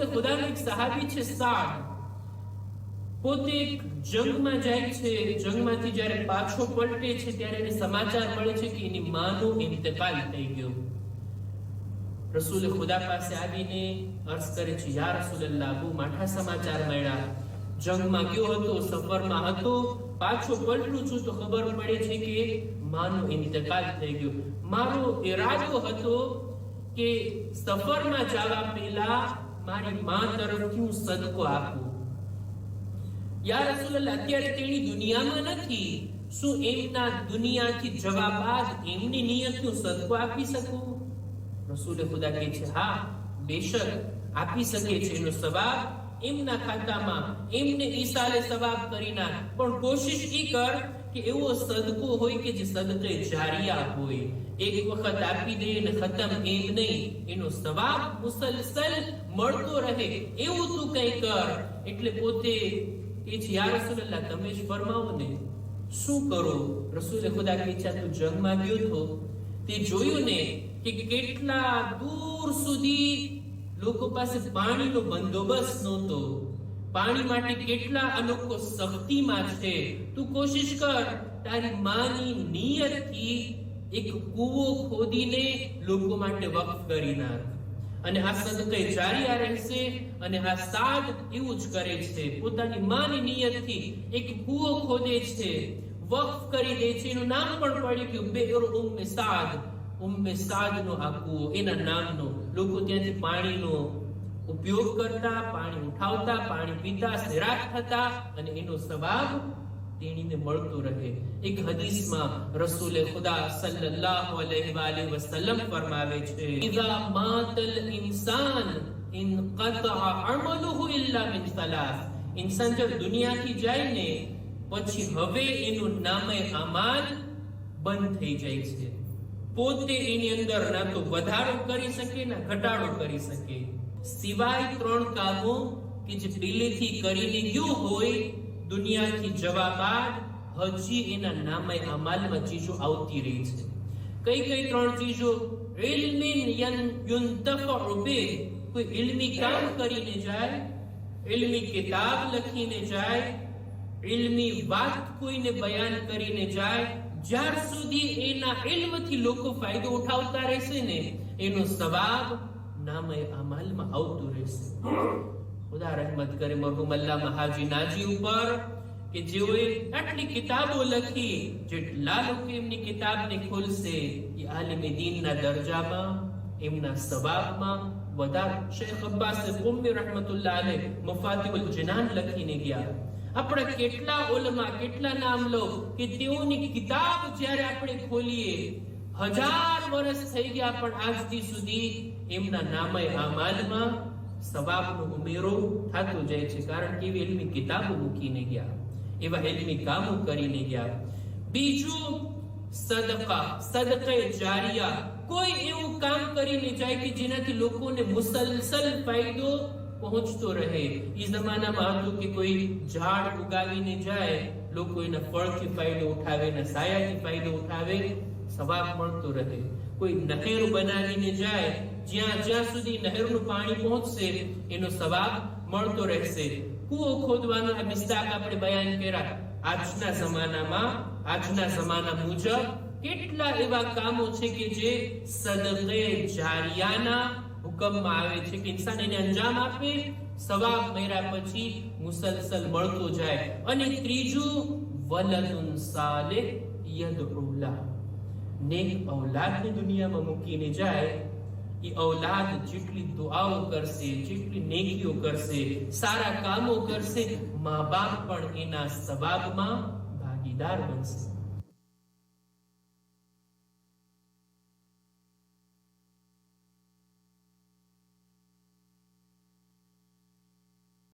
રસૂલ ખુદાનો એક સહાબી છે સાદ પોતે એક જંગમાં જાય છે, જંગમાંથી જ્યારે પાછો પલટે છે, ત્યારે એને સમાચાર મળે છે કે એની માનો ઇંતકાલ થઈ ગયો. રસૂલ ખુદા પાસે આવીને અર્જ કરે છે, યા રસૂલલ્લાહ, બહુ માઠા સમાચાર મળ્યા. જંગમાં ગયો હતો, સફરમાં હતો, પાછો પલટું છું તો ખબર પડે છે કે માનો ઇંતકાલ થઈ ગયો. મારો ઈરાદો હતો કે સફરમાં જવા પહેલા મારી માં તરફથી હું સદકો આપું. યા રસૂલલ્લાહ, અત્યારે તેણી દુનિયામાં નથી. શું એમના દુનિયાથી જવા બાદ એમની નિયતનું સદકો આપી શકું? રસૂલે ખુદા કહે છે, હા, બેશક, આપી શકે છે એનો સવાબ એમના ખાતામાં એમને ઈસાલે સવાબ કરી નાખ. પણ કોશિશ ઈ કર કે એવો સદકો હોય કે જે સદકે જારિયા હોય. એક વખત આપી દે ને ખતમ એમ નહીં. એનો સવાબ મુસલસલ મળતો રહે. એવું તું કઈ કર. એટલે પોતે એ છે, યા રસૂલલ્લાહ, તમે જ ફરમાવો ને. શું કરો? રસૂલે ખુદા કે ઈચ્છા તું જંગમાં ગયો તો? તે જોયું ને કે કેટલા દૂર સુધી લોકો પાસે પાણીનો બંદોબસ્ત નહોતો. પાણી માટે કેટલા આ શક્તિમાં છે તું કોશિશ કર, તારી માની નિયતથી એક કૂવો ખોદીને લોકો માટે વક્ફ કરી નાખ. અને આ સદકે જારિયા રહેશે? અને આ સાદ એવું જ કરે છે. પોતાની માની નિયતથી એક કૂવો ખોદે છે. વક્ફ કરી દે છે. એનું નામ પણ પડ્યું કે બેર ઉમ્મે સાદ. ઉમ્મે એના નામનો, લોકો ત્યાંથી પાણીનો ઉપયોગ કરતા, પાણી ઉઠાવતા, પાણી પીતા સેરાક થતા અને એનો સવાબ તેણીને મળતો રહે. એક હદીસમાં રસૂલે ખુદા સલ્લલ્લાહુ અલૈહિ વાલે વસલ્લમ ફરમાવે છે, ઇઝા માતલ ઇન્સાન ઇનકતઅ અમલુહુ ઇલ્લા મિન સલાસ. ઇન્સાન જો દુનિયાથી જાય ને પછી હવે એનું નામે અમાલ બંધ થઈ જાય છે. પોતે એની અંદર ના તો વધારો કરી શકે ના ઘટાડો કરી શકે. સિવાય ત્રણ કામો કે જે પહેલેથી કરીને ગયું હોય, દુનિયાથી જવા બાદ હજી એના નામે અમાલમાં ચીજો આવતી રહી છે. કઈ કઈ ત્રણ ચીજો? ઇલ્મિન યન યુન્તફઉ બિહ કોઈ ઇલ્મી કામ કરીને જાય ઇલ્મી કિતાબ લખીને જાય ઇલ્મી વાત કોઈને બયાન કરીને જાય જ્યાર સુધી એના ઇલ્મથી લોકો ફાયદો ઉઠાવતા રહેશે ને, એનો સવાબ નામે અમલમાં આવતો રહેશે. ખુદા રહેમત કરે મરહુમ અલ્લાહ મહાજી નાજી ઉપર કે જેઓએ આટલી કિતાબો લખી, જેટલા લોકો એમની કિતાબને ખોલશે, એ આલમે દીનના દરજામાં, એમના સવાબમાં વધારે શેખ અબ્બાસ ઉમ્મી રહમતુલ્લાહ અલે મફાતિહુલ જનાન લખીને ગયા. આપણે કેટલા ઓલમાં કેટલા નામ કે તેઓની કિતાબ જ્યારે આપણે ખોલીએ, હજાર વર્ષ થઈ ગયા પણ આજથી સુધી એમના નામે આમાલમાં સવાબનો ઉમેરો થતો જાય છે. કારણ કે એવી એલમી કિતાબો મૂકીને ગયા, એવા એલમી કામો કરીને ગયા. બીજું, સદકા, સદકે જારિયા. કોઈ એવું કામ કરીને જાય કે જેનાથી લોકોને મુસલસલ ફાયદો પહોંચતો રહે. એ જમાનામાં હતું કે કોઈ ઝાડ ઉગાવીને જાય, લોકો એના ફળથી ફાયદો ઉઠાવે, એના સાયાથી ફાયદો ઉઠાવે સવાબ મળતો રહે. કોઈ નહેર બનાવીને જાય, જ્યાં જ્યાં સુધી નહેરનું પાણી પહોંચશે, એનો સવાબ મળતો રહેશે. કૂવો ખોદવાનો મિસ્તાક આપણે બયાન કર્યા. આજના જમાનામાં, આજના જમાના મુજબ કેટલા એવા કામો છે કે જે સદકે જારિયાના હુકમમાં આવે છે કે ઇન્સાન એને અંજામ આપે, સવાબ મેરા પછી મુસલસલ મળતો જાય. અને ત્રીજું, વલદુન સાલે યદઉલા. નેક ઔલાદને દુનિયામાં મૂકીને જાય, એ ઔલાદ જેટલી દુઆઓ કરશે, જેટલી નેકીઓ કરશે, સારા કામો કરશે, મા બાપ પણ એના સવાબમાં ભાગીદાર બનશે.